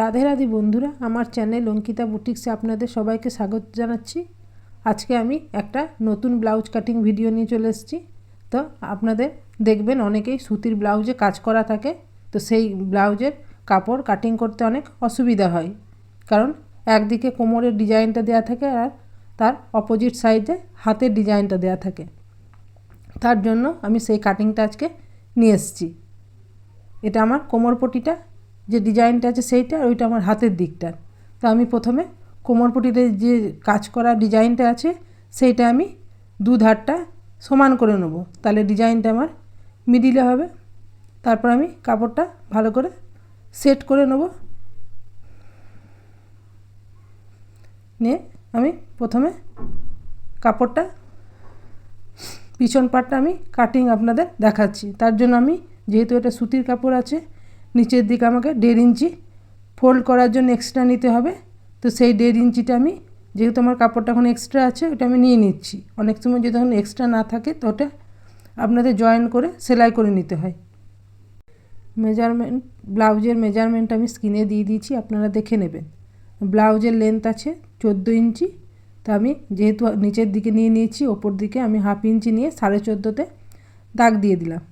রাধে রাধে বন্ধুরা, আমার চ্যানেল অঙ্কিতা বুটিক্সে আপনাদের সবাইকে স্বাগত জানাচ্ছি। আজকে আমি একটা নতুন ব্লাউজ কাটিং ভিডিও নিয়ে চলে এসেছি। তো আপনাদের দেখবেন অনেকেই সুতির ব্লাউজে কাজ করা থাকে, তো সেই ব্লাউজের কাপড় কাটিং করতে অনেক অসুবিধা হয়। কারণ একদিকে কোমরের ডিজাইনটা দেওয়া থাকে আর তার অপোজিট সাইডে হাতের ডিজাইনটা দেওয়া থাকে। তার জন্য আমি সেই কাটিংটা আজকে নিয়ে এসেছি। এটা আমার কোমরপটিটা যে ডিজাইনটা আছে সেইটা, আর ওইটা আমার হাতের দিকটা। তো আমি প্রথমে কোমরপটিতে যে কাজ করা ডিজাইনটা আছে, সেইটা আমি দু ধারটা সমান করে নেব। তাহলে ডিজাইনটা আমার মিডিলে হবে। তারপর আমি কাপড়টা ভালো করে সেট করে নেব। নিয়ে আমি প্রথমে কাপড়টা, পিছন পাটটা আমি কাটিং আপনাদের দেখাচ্ছি। তার জন্য আমি, যেহেতু এটা সুতির কাপড় আছে নিচের দিকে আমাকে দেড় ইঞ্চি ফোল্ড করার জন্য এক্সট্রা নিতে হবে। তো সেই দেড় ইঞ্চিটা আমি, যেহেতু আমার কাপড়টা এখন এক্সট্রা আছে, ওটা আমি নিয়ে নিচ্ছি। অনেক সময় যদি এখন এক্সট্রা না থাকে, তো ওটা আপনাদের জয়েন করে সেলাই করে নিতে হয়। মেজারমেন্ট ব্লাউজের মেজারমেন্ট আমি স্ক্রিনে দিয়ে দিয়েছি, আপনারা দেখে নেবেন। ব্লাউজের লেন্থ আছে চোদ্দ ইঞ্চি। তো আমি যেহেতু নিচের দিকে নিয়ে নিয়েছি, ওপর দিকে আমি হাফ ইঞ্চি নিয়ে সাড়ে চোদ্দোতে দাগ দিয়ে দিলাম।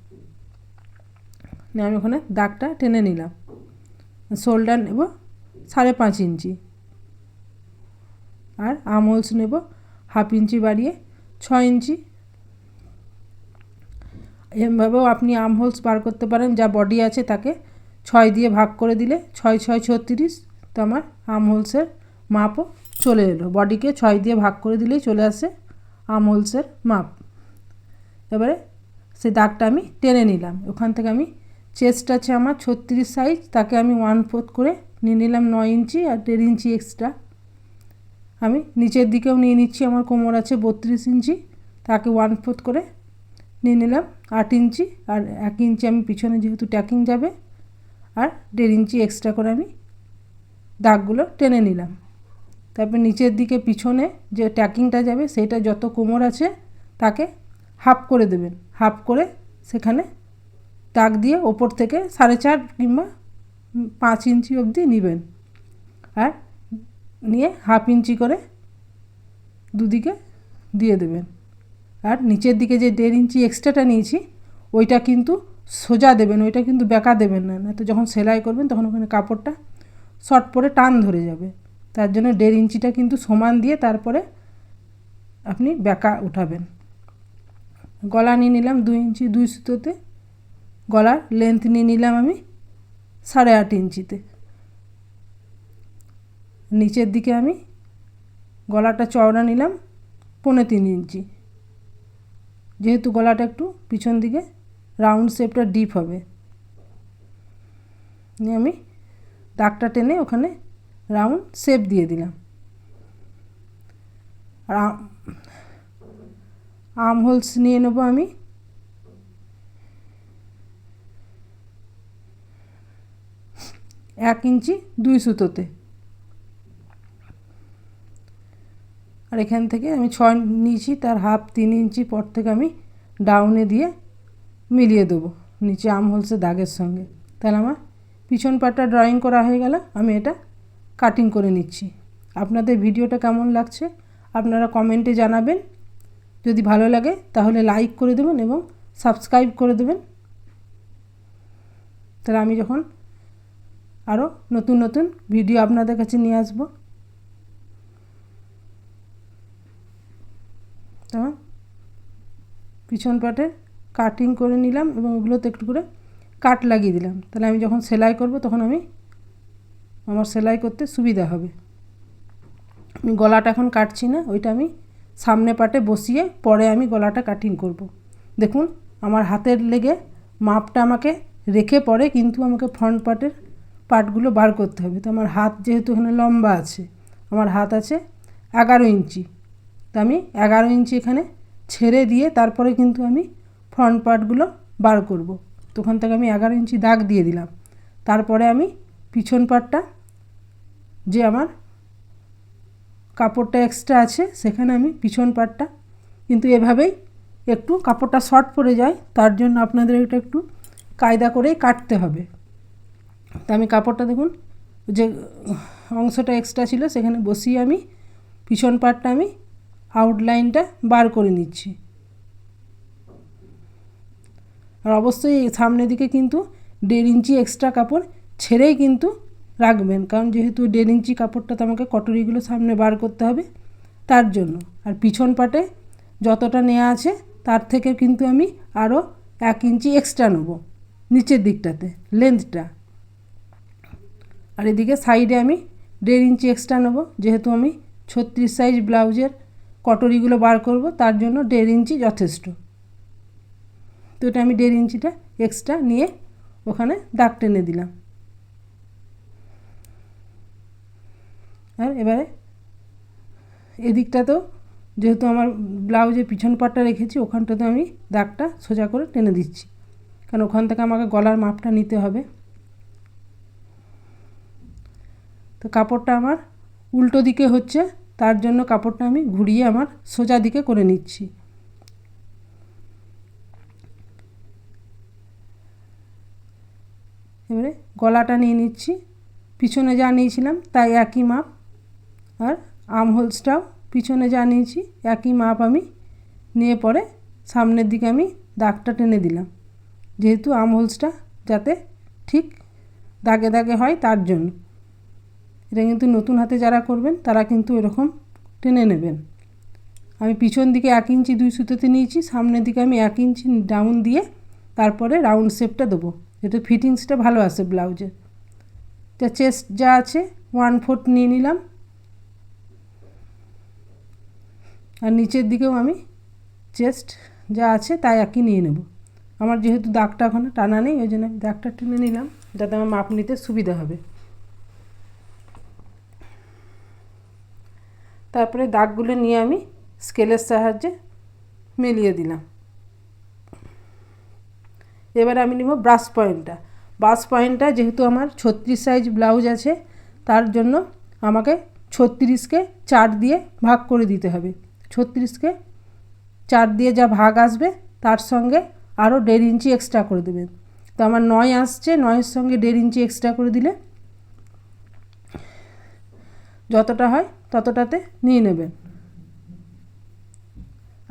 নিয়ে আমি ওখানে দাগটা টেনে নিলাম। শোল্ডার নেব সাড়ে পাঁচ ইঞ্চি। আর আম হোলস নেব হাফ ইঞ্চি বাড়িয়ে ছ ইঞ্চি। এভাবেও আপনি আম হোলস বার করতে পারেন, যা বডি আছে তাকে ছয় দিয়ে ভাগ করে দিলে ছয় ছয়, ছত্রিশ। তো আমার আম হোলসের মাপও চলে এলো। বডিকে ছয় দিয়ে ভাগ করে দিলেই চলে আসে আম হোলসের মাপ। এবারে সেই দাগটা আমি টেনে নিলাম। ওখান থেকে আমি চেস্ট আছে আমার, ছত্রিশ সাইজ তাকে আমি ওয়ান ফোর্থ করে নিয়ে নিলাম নয় ইঞ্চি আর দেড় ইঞ্চি এক্সট্রা আমি নিচের দিকেও নিয়ে নিচ্ছি, আমার কোমর আছে বত্রিশ ইঞ্চি, তাকে ওয়ান ফোর্থ করে নিয়ে নিলাম আট ইঞ্চি আর এক ইঞ্চি আমি পিছনে যেহেতু ট্যাকিং যাবে আর দেড় ইঞ্চি এক্সট্রা করে আমি দাগগুলো টেনে নিলাম। তারপর নিচের দিকে পিছনে যে ট্যাকিংটা যাবে সেইটা যত কোমর আছে, তাকে হাফ করে দেবেন। হাফ করে সেখানে দাগ দিয়ে ওপর থেকে সাড়ে চার কিংবা পাঁচ ইঞ্চি অবধি নেবেন। আর নিয়ে হাফ ইঞ্চি করে দুদিকে দিয়ে দেবেন। আর নিচের দিকে যে দেড় ইঞ্চি এক্সট্রাটা নিয়েছি, ওইটা কিন্তু সোজা দেবেন, ওইটা কিন্তু বেঁকা দেবেন না। না তো যখন সেলাই করবেন তখন ওখানে কাপড়টা শর্ট পরে টান ধরে যাবে। তার জন্য দেড় ইঞ্চিটা কিন্তু সমান দিয়ে তারপরে আপনি বেঁকা উঠাবেন। গলা নিয়ে নিলাম দুই ইঞ্চি, দুই সুতোতে গলার লেন্থ নিয়ে নিলাম আমি সাড়ে আট ইঞ্চিতে। নিচের দিকে আমি গলাটা চওড়া নিলাম পৌনে তিন ইঞ্চি। যেহেতু গলাটা একটু পিছন দিকে রাউন্ড শেপটা ডিপ হবে। নিয়ে আমি দাগটা টেনে ওখানে রাউন্ড শেপ দিয়ে দিলাম। আর আম হোলস নিয়ে নেব আমি এক ইঞ্চি, দুই সুতোতে। আর এখান থেকে আমি ছয় নিয়েছি তার হাফ তিন ইঞ্চি পর থেকে আমি ডাউনে দিয়ে মিলিয়ে দেবো, নিচে আম হোলসে দাগের সঙ্গে। তাহলে আমার পিছন পাটটা ড্রয়িং করা হয়ে গেল, আমি এটা কাটিং করে নিচ্ছি। আপনাদের ভিডিওটা কেমন লাগছে, আপনারা কমেন্টে জানাবেন। যদি ভালো লাগে, তাহলে লাইক করে দেবেন এবং সাবস্ক্রাইব করে দেবেন। তাহলে আমি যখন আরও নতুন নতুন ভিডিও আপনাদের কাছে নিয়ে আসব। তখন পিছন পাটে কাটিং করে নিলাম এবং ওগুলোতে একটু করে কাট লাগিয়ে দিলাম। তাহলে আমি যখন সেলাই করব তখন আমি আমার সেলাই করতে সুবিধা হবে। আমি গলাটা এখন কাটছি না, ওইটা আমি সামনে পাটে বসিয়ে পরে আমি গলাটা কাটিং করব। দেখুন, আমার হাতের লেগে মাপটা আমাকে রেখে পরে কিন্তু আমাকে ফ্রন্ট পার্টের পার্টগুলো বার করতে হবে। তো আমার হাত যেহেতু এখানে লম্বা আছে, আমার হাত আছে এগারো ইঞ্চি। তো আমি এগারো ইঞ্চি এখানে ছেড়ে দিয়ে তারপরে কিন্তু আমি ফ্রন্ট পার্টগুলো বার করব। তো ওখান থেকে আমি এগারো ইঞ্চি দাগ দিয়ে দিলাম। তারপরে আমি পিছন পার্টটা যে আমার কাপড়টা এক্সট্রা আছে, সেখানে আমি পিছন পার্টটা কিন্তু এভাবেই একটু কাপড়টা শর্ট পড়ে যায়, তার জন্য আপনাদের এটা একটু কায়দা করেই কাটতে হবে। তা আমি কাপড়টা দেখুন, যে অংশটা এক্সট্রা ছিল সেখানে বসিয়ে আমি, পিছন পাটটা আমি আউটলাইনটা বার করে নিচ্ছি। আর অবশ্যই সামনের দিকে কিন্তু দেড় ইঞ্চি এক্সট্রা কাপড় ছেড়েই কিন্তু রাখবেন, কারণ যেহেতু দেড় ইঞ্চি কাপড়টা তো আমাকে কটরিগুলো সামনে বার করতে হবে তার জন্য। আর পিছন পাটে যতটা নেওয়া আছে তার থেকে কিন্তু আমি আরও এক ইঞ্চি এক্সট্রা নেব, নিচের দিকটাতে লেন্থটা আর এদিকে সাইডে আমি দেড় ইঞ্চি এক্সট্রা নেব। যেহেতু আমি ছত্রিশ সাইজ ব্লাউজের কটরিগুলো বার করব, তার জন্য দেড় ইঞ্চি যথেষ্ট। তো এটা আমি দেড় ইঞ্চিটা এক্সট্রা নিয়ে ওখানে দাগ টেনে দিলাম। আর এবারে এদিকটাতেও যেহেতু আমার ব্লাউজের পিছন পাটটা রেখেছি ওখানটাতে আমি দাগটা সোজা করে টেনে দিচ্ছি। কারণ ওখান থেকে আমাকে গলার মাপটা নিতে হবে। তো কাপড়টা আমার উল্টো দিকে হচ্ছে, তার জন্য কাপড়টা আমি ঘুরিয়ে আমার সোজা দিকে করে নিচ্ছি। এবারে গলাটা নিয়ে নিচ্ছি। পিছনে যা নিয়েছিলাম তাই একই মাপ, আর আম হোলসটাও পিছনে যা নিয়েছি একই মাপ আমি নিয়ে পরে সামনের দিকে আমি দাগটা টেনে দিলাম। যেহেতু আম হোলসটা যাতে ঠিক দাগে দাগে হয় তার জন্য। এটা কিন্তু নতুন হাতে যারা করবেন, তারা কিন্তু এরকম টেনে নেবেন। আমি পিছন দিকে এক ইঞ্চি দুই সুতোতে নিয়েছি, সামনের দিকে আমি এক ইঞ্চি ডাউন দিয়ে তারপরে রাউন্ড শেপটা দেবো। যাতে ফিটিংসটা ভালো আসে ব্লাউজের তা চেস্ট যা আছে ওয়ান ফোর্থ নিয়ে নিলাম। আর নিচের দিকেও আমি চেস্ট যা আছে, তাই একই নিয়ে নেব। আমার যেহেতু দাগটা ওখানে টানা নেই, ওই জন্য আমি দাগটা টেনে নিলাম। যাতে আমার মাপ নিতে সুবিধা হবে। তারপরে দাগগুলো নিয়ে আমি স্কেলের সাহায্যে মিলিয়ে দিলাম। এবার আমি নেব ব্রাশ পয়েন্টটা। ব্রাশ পয়েন্টটা যেহেতু আমার ছত্রিশ সাইজ ব্লাউজ আছে, তার জন্য আমাকে ছত্রিশকে চার দিয়ে ভাগ করে দিতে হবে। ছত্রিশকে চার দিয়ে যা ভাগ আসবে, তার সঙ্গে আরও দেড় ইঞ্চি এক্সট্রা করে দেবেন তো আমার নয় আসছে, নয়ের সঙ্গে দেড় ইঞ্চি এক্সট্রা করে দিলে যতটা হয় ততটাতে নিয়ে নেবেন।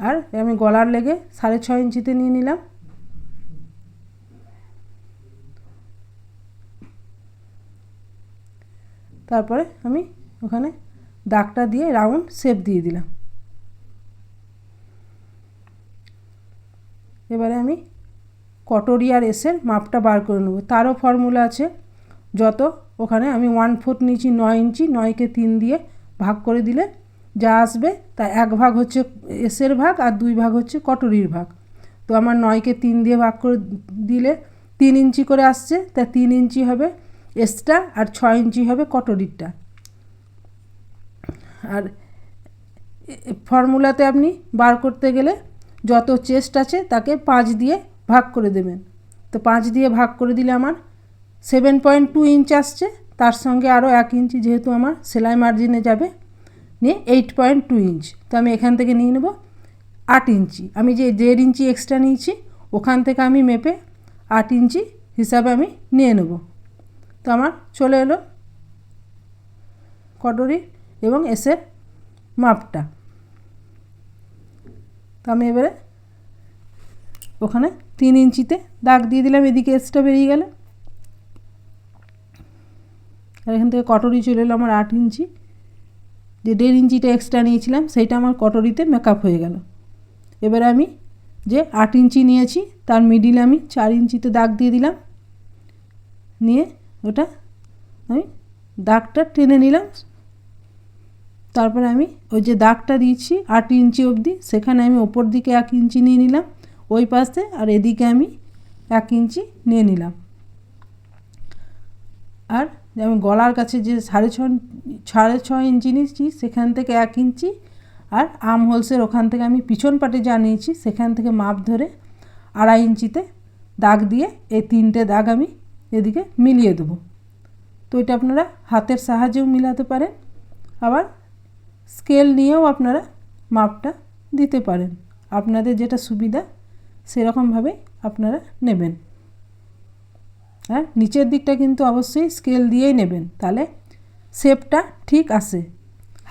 আর আমি গলার লেগে সাড়ে ছয় ইঞ্চিতে নিয়ে নিলাম। তারপরে আমি ওখানে দাগটা দিয়ে রাউন্ড শেপ দিয়ে দিলাম। এবারে আমি কটরি আর এসের মাপটা বার করে নেব। তারও ফর্মুলা আছে, যত ওখানে আমি ওয়ান ফোর্থ নিয়েছি নয় ইঞ্চি, নয়কে তিন দিয়ে ভাগ করে দিলে যা আসবে, তা এক ভাগ হচ্ছে এসের ভাগ আর দুই ভাগ হচ্ছে কটরির ভাগ। তো আমার নয়কে তিন দিয়ে ভাগ করে দিলে তিন ইঞ্চি করে আসছে, তা তিন ইঞ্চি হবে এসটা আর ছয় ইঞ্চি হবে কটরিরটা। আর ফর্মুলাতে আপনি বার করতে গেলে যত চেস্ট আছে তাকে পাঁচ দিয়ে ভাগ করে দেবেন। তো পাঁচ দিয়ে ভাগ করে দিলে আমার সেভেন পয়েন্ট টু ইঞ্চ আসছে। তার সঙ্গে আরও এক ইঞ্চি যেহেতু আমার সেলাই মার্জিনে যাবে। নিয়ে এইট পয়েন্ট টু ইঞ্চ তো আমি এখান থেকে নিয়ে নেব আট ইঞ্চি আমি যে দেড় ইঞ্চি এক্সট্রা নিয়েছি, ওখান থেকে আমি মেপে আট ইঞ্চি হিসাবে আমি নিয়ে নেব। তো আমার চলে এলো কটরি এবং এসের মাপটা। তো আমি এবারে ওখানে তিন ইঞ্চিতে দাগ দিয়ে দিলাম, এদিকে এসটা বেরিয়ে গেল। আর এখান থেকে কটরি চলে এলো আমার আট ইঞ্চি। যে দেড় ইঞ্চিটা এক্সট্রা নিয়েছিলাম, সেইটা আমার কটরিতে মেকআপ হয়ে গেল। এবার আমি যে আট ইঞ্চি নিয়েছি, তার মিডিলে আমি চার ইঞ্চিতে দাগ দিয়ে দিলাম। নিয়ে ওটা আমি দাগটা টেনে নিলাম। তারপরে আমি ওই যে দাগটা দিয়েছি আট ইঞ্চি অবধি, সেখানে আমি ওপর দিকে এক ইঞ্চি নিয়ে নিলাম, ওই পাশে আর এদিকে আমি এক ইঞ্চি নিয়ে নিলাম। আর আমি গলার কাছে যে সাড়ে ছ সাড়ে ছ ইঞ্চি নিয়েছি, সেখান থেকে এক ইঞ্চি। আর আম হোলসের ওখান থেকে আমি পিছন পাটে যা নিয়েছি, সেখান থেকে মাপ ধরে আড়াই ইঞ্চিতে দাগ দিয়ে এই তিনটে দাগ আমি এদিকে মিলিয়ে দেবো। তো এটা আপনারা হাতের সাহায্যেও মিলাতে পারেন, আবার স্কেল নিয়েও আপনারা মাপটা দিতে পারেন। আপনাদের যেটা সুবিধা, সেরকমভাবে আপনারা নেবেন। আর নিচের দিকটা কিন্তু অবশ্যই স্কেল দিয়েই নেবেন। তাহলে শেপটা ঠিক আসে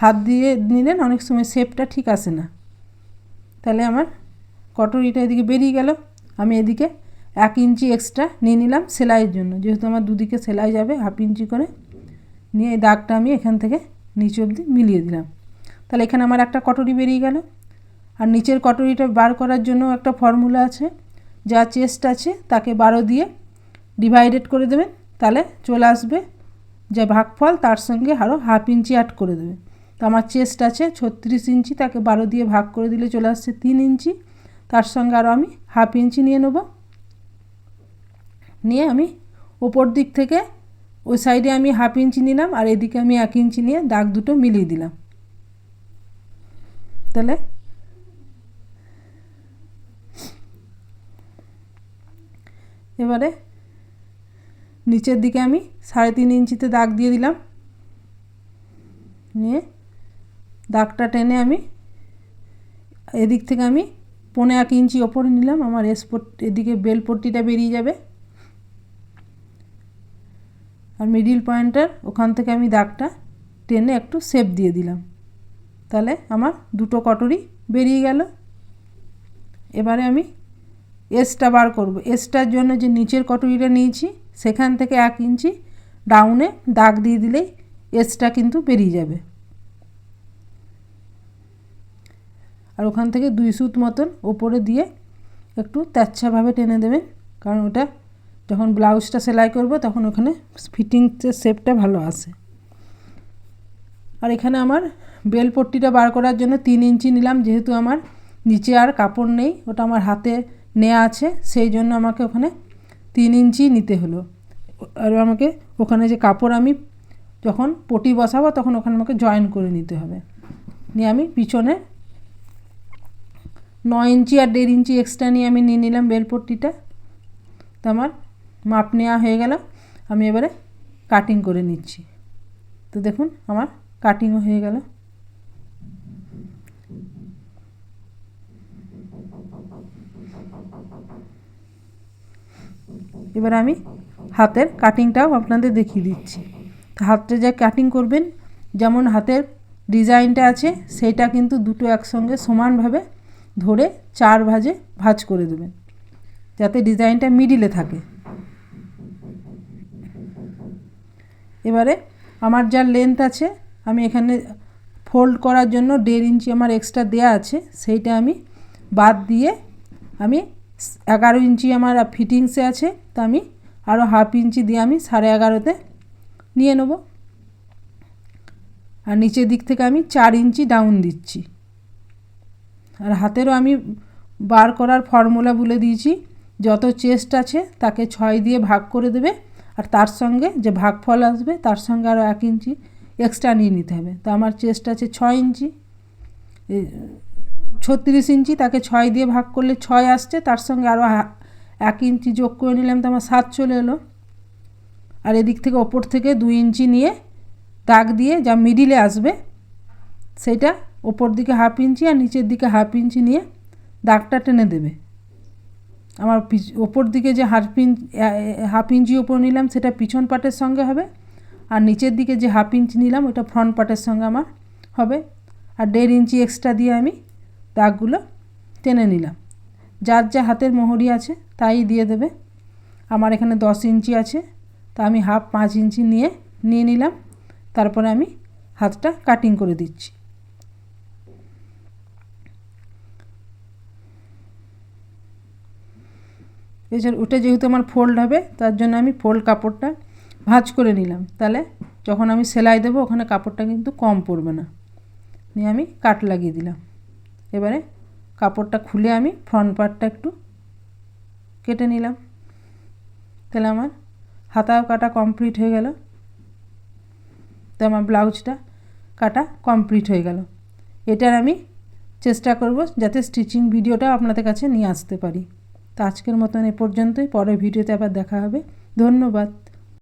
হাত দিয়ে নিলেন, অনেক সময় শেপটা ঠিক আসে না। তাহলে আমার কটরিটা এদিকে বেরিয়ে গেল। আমি এদিকে এক ইঞ্চি এক্সট্রা নিয়ে নিলাম সেলাইয়ের জন্য। যেহেতু আমার দুদিকে সেলাই যাবে, হাফ ইঞ্চি করে নিয়ে এই দাগটা আমি এখান থেকে নিচে অবধি মিলিয়ে দিলাম। তাহলে এখানে আমার একটা কটরি বেরিয়ে গেল। আর নিচের কটরিটা বার করার জন্য একটা ফর্মুলা আছে। যা চেস্ট আছে, তাকে বারো দিয়ে ডিভাইডেড করে দেবেন তাহলে চলে আসবে যে ভাগফল, তার সঙ্গে আরও হাফ ইঞ্চি অ্যাড করে দেবে। তো আমার চেস্ট আছে ছত্রিশ ইঞ্চি, তাকে বারো দিয়ে ভাগ করে দিলে চলে আসছে তিন ইঞ্চি। তার সঙ্গে আরও আমি হাফ ইঞ্চি নিয়ে নেব। নিয়ে আমি ওপর দিক থেকে ওই সাইডে আমি হাফ ইঞ্চি নিলাম, আর এদিকে আমি এক ইঞ্চি নিয়ে দাগ দুটো মিলিয়ে দিলাম। তাহলে এবারে নিচের দিকে আমি সাড়ে তিন ইঞ্চিতে দাগ দিয়ে দিলাম। নিয়ে দাগটা টেনে আমি এদিক থেকে আমি পনে এক ইঞ্চি ওপরে নিলাম। আমার এসপট এদিকে বেল পট্টিটা বেরিয়ে যাবে। আর মিডিল পয়েন্টের ওখান থেকে আমি দাগটা টেনে একটু শেপ দিয়ে দিলাম। তাহলে আমার দুটো কটরি বেরিয়ে গেল। এবারে আমি এসটা বার করব। এসটার জন্য যে নিচের কটুরিটা নিয়েছি, সেখান থেকে এক ইঞ্চি ডাউনে দাগ দিয়ে দিলেই এসটা কিন্তু বেরিয়ে যাবে। আর ওখান থেকে দুই সুত মতন ওপরে দিয়ে একটু তেচ্ছাভাবে টেনে দেবেন, কারণ ওটা যখন ব্লাউজটা সেলাই করব, তখন ওখানে ফিটিংসের শেপটা ভালো আসে। আর এখানে আমার বেল পট্টিটা বার করার জন্য তিন ইঞ্চি নিলাম, যেহেতু আমার নিচে আর কাপড় নেই, ওটা আমার হাতে নেওয়া আছে, সেই জন্য আমাকে ওখানে তিন ইঞ্চি নিতে হলো। আর আমাকে ওখানে যে কাপড় আমি যখন পটি বসাবো, তখন ওখানে আমাকে জয়েন করে নিতে হবে। নিয়ে আমি পিছনে ন ইঞ্চি আর দেড় ইঞ্চি এক্সট্রা নিয়ে আমি নিয়ে নিলাম বেলপট্টিটা তো আমার মাপ নেওয়া হয়ে গেল, আমি এবারে কাটিং করে নিচ্ছি। তো দেখুন, আমার কাটিংও হয়ে গেল। এবার আমি হাতের কাটিংটাও আপনাদের দেখিয়ে দিচ্ছি। হাতটা যা কাটিং করবেন, যেমন হাতের ডিজাইনটা আছে সেইটা কিন্তু দুটো একসঙ্গে সমানভাবে ধরে চার ভাজে ভাজ করে দেবেন, যাতে ডিজাইনটা মিডিলে থাকে। এবারে আমার যা লেন্থ আছে, আমি এখানে ফোল্ড করার জন্য দেড় ইঞ্চি আমার এক্সট্রা দেয়া আছে, সেইটা আমি বাদ দিয়ে আমি এগারো ইঞ্চি আমার ফিটিংসে আছে, তো আমি আরও হাফ ইঞ্চি দিয়ে আমি সাড়ে এগারোতে নিয়ে নেব। আর নিচের দিক থেকে আমি চার ইঞ্চি ডাউন দিচ্ছি। আর হাতেরও আমি বার করার ফর্মুলা বলে দিয়েছি, যত চেস্ট আছে তাকে ছয় দিয়ে ভাগ করে দেবে, আর তার সঙ্গে যে ভাগফল আসবে তার সঙ্গে আরও এক ইঞ্চি এক্সট্রা নিয়ে নিতে হবে। তো আমার চেস্ট আছে ছয় ইঞ্চি ছত্রিশ ইঞ্চি, তাকে ছয় দিয়ে ভাগ করলে ছয় আসছে, তার সঙ্গে আরও এক ইঞ্চি যোগ করে নিলাম তো আমার সাত চলে এলো। আর এদিক থেকে ওপর থেকে দুই ইঞ্চি নিয়ে দাগ দিয়ে যা মিডিলে আসবে, সেটা ওপর দিকে হাফ ইঞ্চি আর নিচের দিকে হাফ ইঞ্চি নিয়ে দাগটা টেনে দেবে। আমার ওপর দিকে যে হাফ ইঞ্চ হাফ ইঞ্চি ওপর নিলাম, সেটা পিছন পাটের সঙ্গে হবে আর নিচের দিকে যে হাফ ইঞ্চি নিলাম, ওটা ফ্রন্ট পার্টের সঙ্গে আমার হবে। আর দেড় ইঞ্চি এক্সট্রা দিয়ে আমি দাগগুলো টেনে নিলাম। যার যা হাতের মোহরি আছে তাই দিয়ে দেবে। আমার এখানে দশ ইঞ্চি আছে, তা আমি হাফ পাঁচ ইঞ্চি নিয়ে নিয়ে নিলাম। তারপরে আমি হাতটা কাটিং করে দিচ্ছি। এছাড়া ওটা যেহেতু আমার ফোল্ড হবে, তার জন্য আমি ফোল্ড কাপড়টা ভাঁজ করে নিলাম। তাহলে যখন আমি সেলাই দেবো, ওখানে কাপড়টা কিন্তু কম পড়বে না। নিয়ে আমি কাট লাগিয়ে দিলাম। এবারে কাপড়টা খুলে আমি ফ্রন্ট পার্টটা একটু কেটে নিলাম। তাহলে আমার হাতাও কাটা কমপ্লিট হয়ে গেল। তো আমার ব্লাউজটা কাটা কমপ্লিট হয়ে গেল। এটার আমি চেষ্টা করব যাতে স্টিচিং ভিডিওটা আপনাদের কাছে নিয়ে আসতে পারি। তো আজকের মতন এ পর্যন্তই। পরের ভিডিওতে আবার দেখা হবে। ধন্যবাদ।